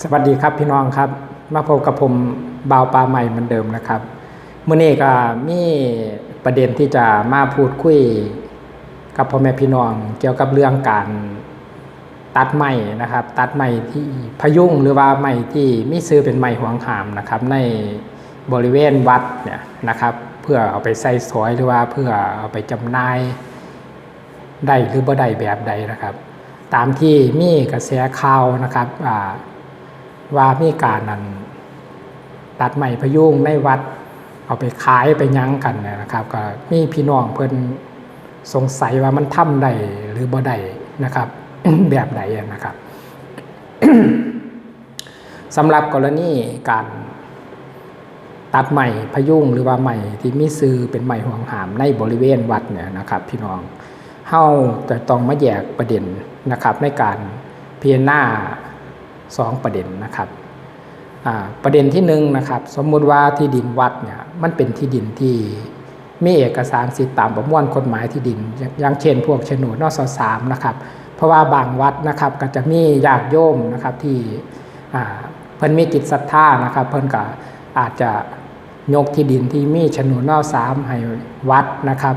สวัสดีครับพี่น้องครับ มาพบกับผมบ่าวปลาใหม่เหมือนเดิมนะครับเมื่อนี้ก็มีประเด็นที่จะมาพูดคุย กับพ่อแม่พี่น้องเกี่ยวกับเรื่องการตัดไม้นะครับ ตัดไม้ที่พยุงหรือว่าไม้ที่มีซื้อเป็นไม้ห่วงหามนะครับ ในบริเวณวัดเนี่ยนะครับ เพื่อเอาไปใส่สอยหรือว่าเพื่อเอาไปจำหน่ายได้หรือบ่ได้แบบใดนะครับ ตามที่มีกระแสข่าวนะครับอ่า ว่ามีการนั้นตัดไม้พยุงในวัด เอาไปขายไปยั้งกันนะครับ ก็มีพี่น้องเพิ่นสงสัยว่ามันทำได้หรือบ่ได้นะครับ แบบใดนะครับสำหรับกรณีการตัดใหม่พยุงหรือว่าใหม่ที่มีซื้อเป็นใหม่ห่วงหามในบริเวณวัดเนี่ยนะครับ พี่น้องเฮาจะต้องมาแยกประเด็นนะครับ ในการพิจารณา สองประเด็นนะครับประเด็นที่หนึ่งนะครับสมมุติว่าที่ดินวัดเนี่ยมันเป็นที่ดินที่มีเอกสารสิทธิ์ตามประมวลกฎหมายที่ดิน อย่างเช่นพวกโฉนดนสสามนะครับ เพราะว่าบางวัดนะครับก็จะมีญาติโยมนะครับที่เพิ่นมีจิตศรัทธานะครับ เพิ่นก็อาจจะยกที่ดินที่มีโฉนดนสามให้วัดนะครับ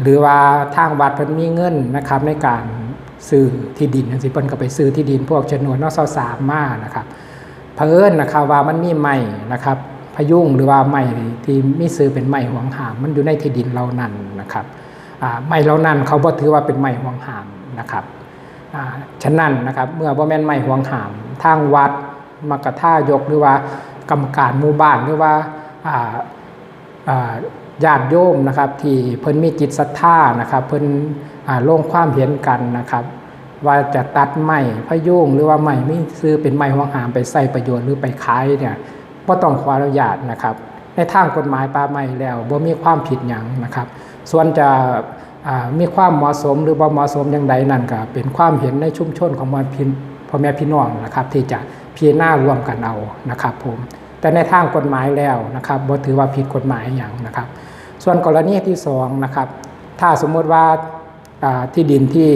หรือว่าทางวัดเพิ่นมีเงินนะครับในการ ซื้อที่ดินจังซี่เพิ่นก็ไปซื้อที่ดินพวกโฉนดนสสามมานะครับเพิ่นนะครับว่ามันมีไม้นะครับพยุงหรือว่าไม้ที่มีซื้อเป็นไม้ห่วงหามมันอยู่ในที่ดินเหล่านั้นนะครับอ่าไม้เหล่านั้นเขาบ่ถือว่าเป็นไม้ห่วงหามนะครับฉะนั้นนะครับเมื่อบ่แม่นไม่ห่วงหาม ทางวัดมกท่ายกหรือว่ากรรมการหมู่บ้านหรือว่าญาติโยมนะครับที่เพิ่นมีจิตศรัทธานะครับเพิ่น ลงความเห็นกันนะครับ ว่าจะตัดไม้พยุงหรือว่าไม้ไม่ซื้อเป็นไม้ห่วงหามไปใส่ประโยชน์หรือไปขายเนี่ยก็ต้องขออนุญาตนะครับ ในทางกฎหมายป่าไม้แล้วบ่มีความผิดหยังนะครับ ส่วนจะอ่ามีความเหมาะสมหรือบ่เหมาะสมอย่างใดนั่นก็เป็นความเห็นในชุมชนของมันพี่พ่อแม่พี่น้องนะครับ ที่จะพิจารณาร่วมกันเอานะครับผมแต่ในทางกฎหมายแล้วนะครับบ่ถือว่าผิดกฎหมายอย่างนะครับ ส่วนกรณีที่สองนะครับถ้าสมมติว่า ที่ดินที่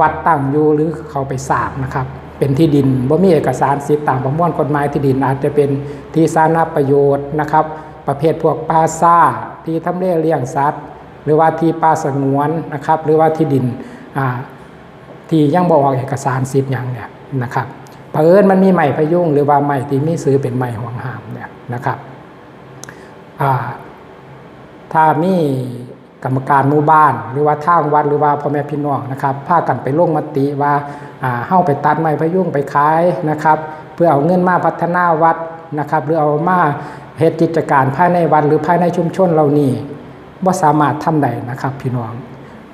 วัดตั้งอยู่หรือเขาไปสร้างนะครับเป็นที่ดินบ่มีเอกสารสิทธิ์ตามประมวลกฎหมายที่ดินอาจจะเป็นที่สาธารณประโยชน์นะครับ ประเภทพวกป่าซ่าที่ทำเลเลี้ยงสัตว์ หรือว่าที่ป่าสงวนนะครับ หรือว่าที่ดินที่ยังบอกเอกสารสิทธิ์อย่างเนี่ยนะครับเผอิญมันมีใหม่พยุงหรือว่าใหม่ที่มีซื้อเป็นใหม่ห่วงหามเนี่ยนะครับถ้ามี กรรมการหมู่บ้าน หรือว่าทางวัดหรือว่าพ่อแม่พี่น้องนะครับพากันไปลงมติว่าอ่าเฮ้าไปตัดไม้พยุงไปขายนะครับ เพื่อเอาเงินมาพัฒนาวัดนะครับ หรือเอามาเฮ็ดกิจการภายในวัดหรือภายในชุมชนเหล่านี้ว่าสามารถทำได้นะครับพี่น้อง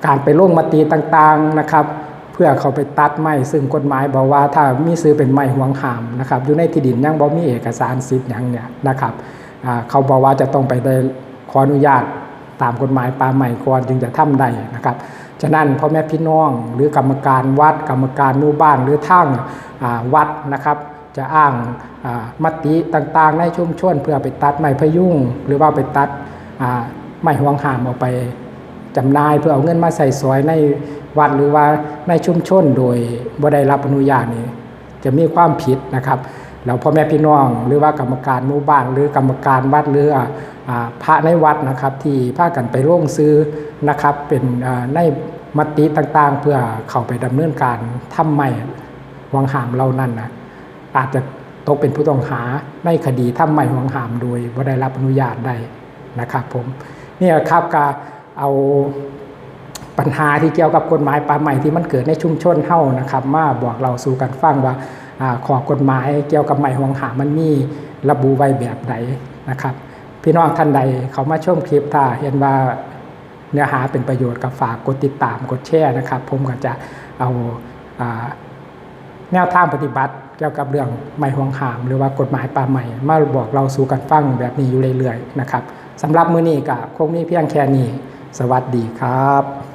การไปลงมติต่างๆนะครับ เพื่อเขาไปตัดไม้ซึ่งกฎหมายบอกว่าถ้ามีซื้อเป็นไม้ห่วงหามนะครับอยู่ในที่ดินยังบ่มีเอกสารสิทธิ์อย่างเนี่ยนะครับอ่าเขาบอกว่าจะต้องไปได้ขออนุญาต ตามกฎหมายป่าไม้ก่อนจึงจะทำได้นะครับฉะนั้นพ่อแม่พี่น้องหรือกรรมการวัดกรรมการมู่บ้านหรือทางอ่าวัดนะครับ จะอ้างามติต่างๆในชุมชนเพื่อไปตัดไม้พยุงหรือว่าไปตัดไม่ห่วงหามออกไปจำนายเพื่อเอาเงินมาใส่สอยในวัดหรือว่าในชุมชนโดยบ่ได้รับอนุญาตนี่จะมีความผิดนะครับ แล้วพ่อแม่พี่น้องหรือว่ากรรมการหมู่บ้านหรือกรรมการวัดหรืออพระในวัดนะครับที่พากันไปร่วงซื้อนะครับเป็นในมติต่างๆ เพื่อเข้าไปดำเนินการทำไม่ห่วงหามเหล่านั้นนะอาจจะตกเป็นผู้ต้องหาในคดีทำไม่ห่วงหามโดยบ่ได้รับอนุญาตได้นะครับผมนี่ครับก็เอาปัญหาที่เกี่ยวกับกฎหมายป่าใหม่ที่มันเกิดในชุมชนเฮานะครับ มาบอกเราสู่กันฟังว่า ขอกฎหมายเกี่ยวกับไม้ห่วงหามันมีระบุไว้แบบใดนะครับ พี่น้องท่านใดเขามาชมคลิปถ้าเห็นว่าเนื้อหาเป็นประโยชน์กับฝากกดติดตามกดแชร์นะครับ ผมก็จะเอาแนวทางปฏิบัติเกี่ยวกับเรื่องไม่ห่วงหาม หรือว่ากฎหมายป่าใหม่มาบอกเราสู่กันฟังแบบนี้อยู่เรื่อยๆนะครับสำหรับมื้อนี้ก็คงมีเพียงแค่นี้ สวัสดีครับ